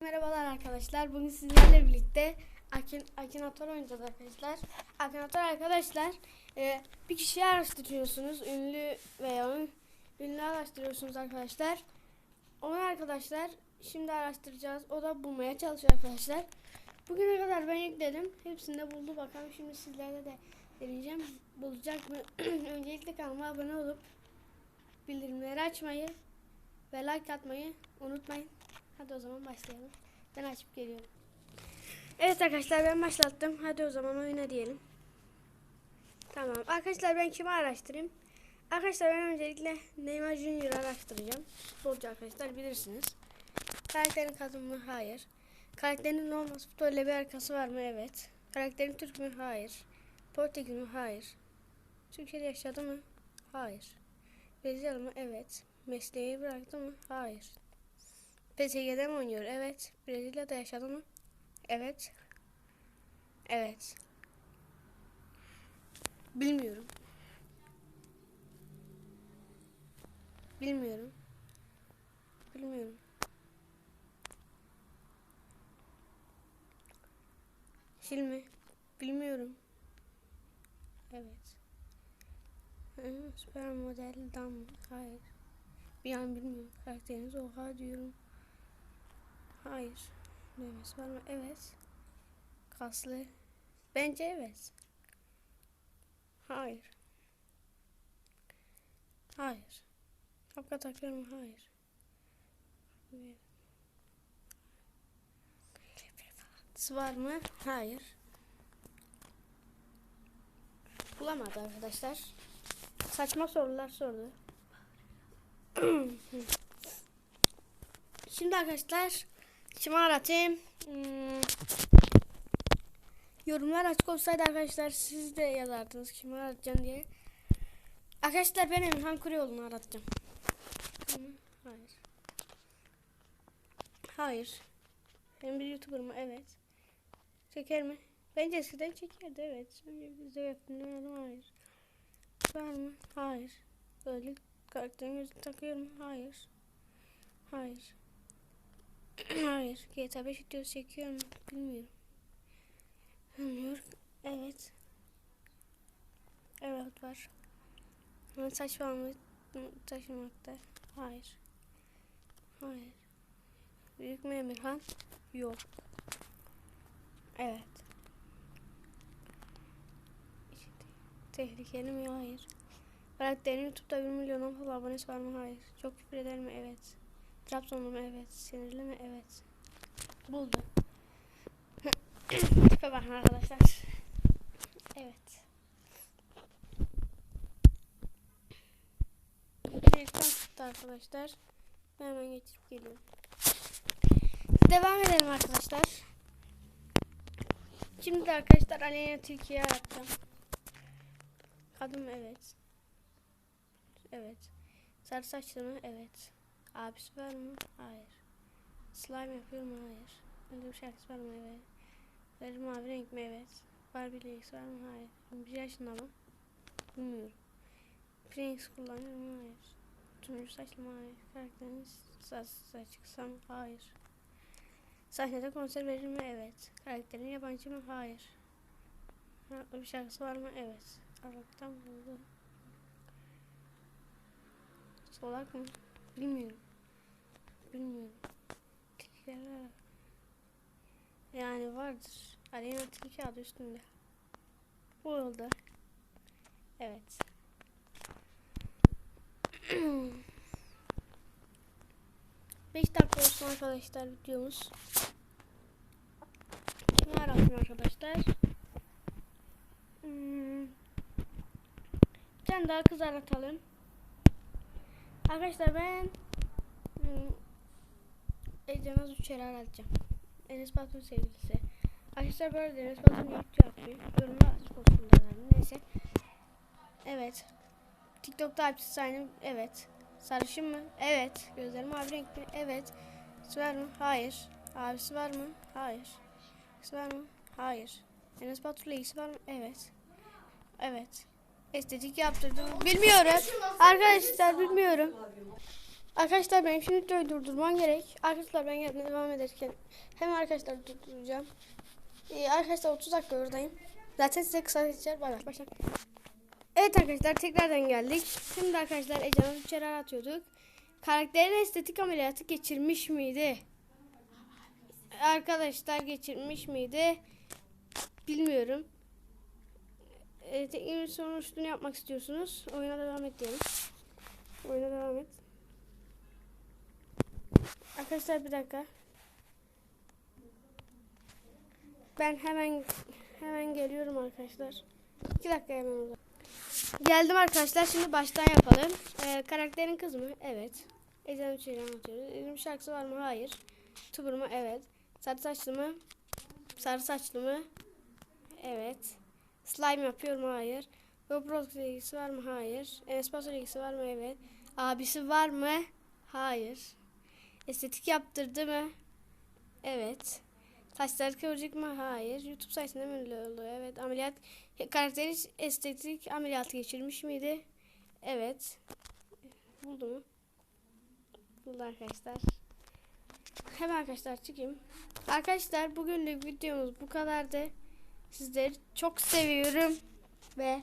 Merhabalar arkadaşlar. Bugün sizlerle birlikte Akin, Akinator oynayacağız arkadaşlar. Akinator arkadaşlar e, bir kişiyi araştırıyorsunuz. Ünlü veya ün- ünlü araştırıyorsunuz arkadaşlar. Onu arkadaşlar şimdi araştıracağız. O da bulmaya çalışıyor arkadaşlar. Bugüne kadar ben yükledim. Hepsini de buldu. Bakalım şimdi sizlerle de deneyeceğim. Bulacak mı? Öncelikle kanalıma abone olup bildirimleri açmayı ve like atmayı unutmayın. Hadi o zaman başlayalım. Ben açıp geliyorum. Evet arkadaşlar ben başlattım. Hadi o zaman oyuna diyelim. Tamam. Arkadaşlar ben kimi araştırayım? Arkadaşlar ben öncelikle Neymar Junior araştıracağım. Futbolcu arkadaşlar bilirsiniz. Karakterin kadın mı? Hayır. Karakterin normal futbolla bir arkası var mı? Evet. Karakterin Türk mü? Hayır. Portekiz mi? Hayır. Türkiye'de yaşadı mı? Hayır. Brezilyalı mı? Evet. Mesleği bıraktı mı? Hayır. PSG'de mi oynuyor? Evet. Brezilya'da yaşadı mı? Evet. Evet. Bilmiyorum. Bilmiyorum. Bilmiyorum. Sil mi? Bilmiyorum. Evet. Süper model dam? Hayır. Bir an bilmiyorum. Karakteriniz oha diyorum. Hayır. Nefes var mı? Evet. Kaslı. Bence evet. Hayır. Hayır. Şapka takıyor? Hayır. Var mı? Hayır. Bulamadı arkadaşlar. Saçma sorular sordu. Şimdi arkadaşlar kimi aratayım? Hmm. Yorumlar açık olsaydı arkadaşlar siz de yazardınız kimi aratacaksın diye. Arkadaşlar ben Emirhan Kuruyoğlu'nu aratacağım. Hayır. Hayır. Ben bir YouTuber mı? Evet. Çeker mi? Bence eskiden çekerdi evet. Önce bizde yaptım. Hayır. Var mı? Hayır. Böyle karakterin gözünü takıyor mu? Hayır. Hayır. Hayır. GTA 5 videosu çekiyor mu? Bilmiyorum. Bilmiyorum. Evet. Evet var. Ama saç var mı? Taşımakta. Hayır. Hayır. Büyük mü Emirhan? Yok. Evet. Tehlikeli mi? Hayır. Karakterin YouTube'da 1 milyondan fazla abonesi var mı? Hayır. Çok küfür eder mi? Evet. Trabzonlu mu? Evet. Sinirli mi? Evet. Buldu. Tipe bakın arkadaşlar. Evet. Direkten çıktı arkadaşlar. Ben hemen geçip geliyorum. Devam edelim arkadaşlar. Şimdi de arkadaşlar Aleyna Tilki'yi arattım. Kadın? Evet. Evet. Sarı saçlı mı? Evet. Abisi var mı? Hayır. Slime yapıyor mu? Hayır. Bir şarkısı var mı? Evet. Sarı mavi renk mi? Evet. Barbie ilgisi var mı? Hayır. 21 yaşında mı? Bilmiyorum. Prince kullanıyor mu? Hayır. Turuncu saçlı mı? Hayır. Karakteriniz saç, saç kısa mı? Hayır. Sahnede konser verir mi? Evet. Karakterin yabancı mı? Hayır. Farklı bir şarkısı var mı? Evet. Aralıktan buldu. Solak mı? Bilmiyorum. Bilmiyorum. Tilkiler. Yani vardır. Aleyna tilki adı üstünde. Bu oldu. Evet. Beş dakika olsun arkadaşlar videomuz. Kimi arattım arkadaşlar? Hmm. Bir tane daha kız aratalım. Arkadaşlar ben hmm, Ece Uçer'i aratacağım. Enes Batur'un sevgilisi. Arkadaşlar böyle Enes Batur'un YouTube yapıyor. Yorumlar açık olsun da Neyse. Evet. TikTok'ta abisi aynı. Evet. Sarışın mı? Evet. Gözleri mavi renk mi? Evet. Abisi var mı? Hayır. Abisi var mı? Hayır. Abisi var mı? Hayır. Enes Batur'la ilgisi var mı? Evet. Evet. Estetik yaptırdım. Bilmiyorum. Arkadaşlar bilmiyorum. Arkadaşlar benim şimdi videoyu durdurmam gerek. Arkadaşlar ben gelmeye devam ederken hemen arkadaşlar durduracağım. Ee, arkadaşlar 30 dakika oradayım. Zaten size kısa geçer. Bay. Başla. Evet arkadaşlar tekrardan geldik. Şimdi arkadaşlar Ecan'ı içeri atıyorduk. Karakterin estetik ameliyatı geçirmiş miydi? Arkadaşlar geçirmiş miydi? Bilmiyorum. E, teknik bir sorun üstünü yapmak istiyorsunuz. Oyuna devam et diyelim. Oyuna devam et. Arkadaşlar bir dakika. Ben hemen hemen geliyorum arkadaşlar. İki dakika hemen uzak. Geldim arkadaşlar. Şimdi baştan yapalım. Ee, karakterin kız mı? Evet. Ecem Üçer'i anlatıyoruz. Ecem şarkısı var mı? Hayır. Tubur mu? Evet. Sarı saçlı mı? Sarı saçlı mı? Evet. Slime yapıyor mu? Hayır. Roblox ilgisi var mı? Hayır. Enes Batur ilgisi var mı? Evet. Abisi var mı? Hayır. Estetik yaptırdı mı? Evet. Saçları kıvırcık mı? Hayır. YouTube sayesinde mi oldu? Evet. Ameliyat karakteri estetik ameliyatı geçirmiş miydi? Evet. Buldu mu? Buldu arkadaşlar. Hemen arkadaşlar çıkayım. Arkadaşlar bugünlük videomuz bu kadardı. Sizleri çok seviyorum ve